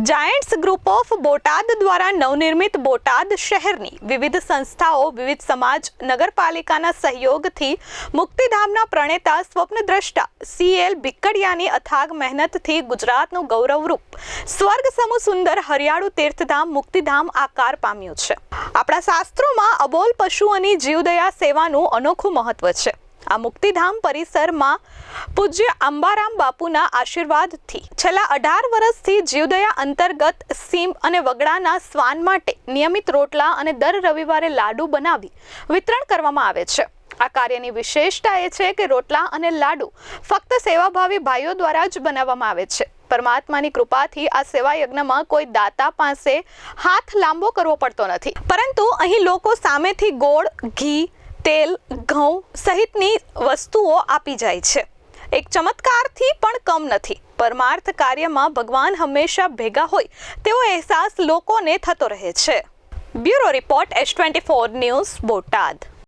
Giants group of Botad દ્વારા નવનિર્મિત બોટાદ શહેરની વિવિધ સંસ્થાઓ, વિવિધ સમાજ, નગરપાલિકાના સહયોગથી મુક્તિધામના પ્રણેતા સ્વપ્નદ્રષ્ટા સીએલ ભિક્કડિયાની અથાગ મહેનતથી ગુજરાતનું ગૌરવરૂપ સ્વર્ગ સમૂહ સુંદર હરિયાળુ તીર્થધામ મુક્તિધામ આકાર પામ્યું છે. આપણા શાસ્ત્રોમાં અબોલ પશુઓની જીવદયા સેવાનું અનોખું મહત્વ છે. આ મુક્તિધામ પરિસરમાં પૂજ્ય અંબારામ બાપુના આશીર્વાદથી છેલ્લા અઢાર વર્ષથી જીવદયા અંતર્ગત સીમ અને વગડાના શ્વાન માટે નિયમિત રોટલા અને દર રવિવારે લાડુ બનાવી વિતરણ કરવામાં આવે છે. આ કાર્યની વિશેષતા એ છે કે રોટલા અને લાડુ ફક્ત સેવાભાવી ભાઈઓ દ્વારા જ બનાવવામાં આવે છે. પરમાત્માની કૃપાથી આ સેવા યજ્ઞમાં કોઈ દાતા પાસે હાથ લાંબો કરવો પડતો નથી. પરંતુ અહીં લોકો સામેથી ગોળ, ઘી, તેલ ઘઉં સહિતની વસ્તુઓ આપી જાય છે. એક ચમત્કારથી પણ કમ નથી. પરમાર્થ કાર્યમાં ભગવાન હંમેશા ભેગા હોય, તેવો અહેસાસ લોકોને થતો રહે છે. Bureau report S twenty four news Botad.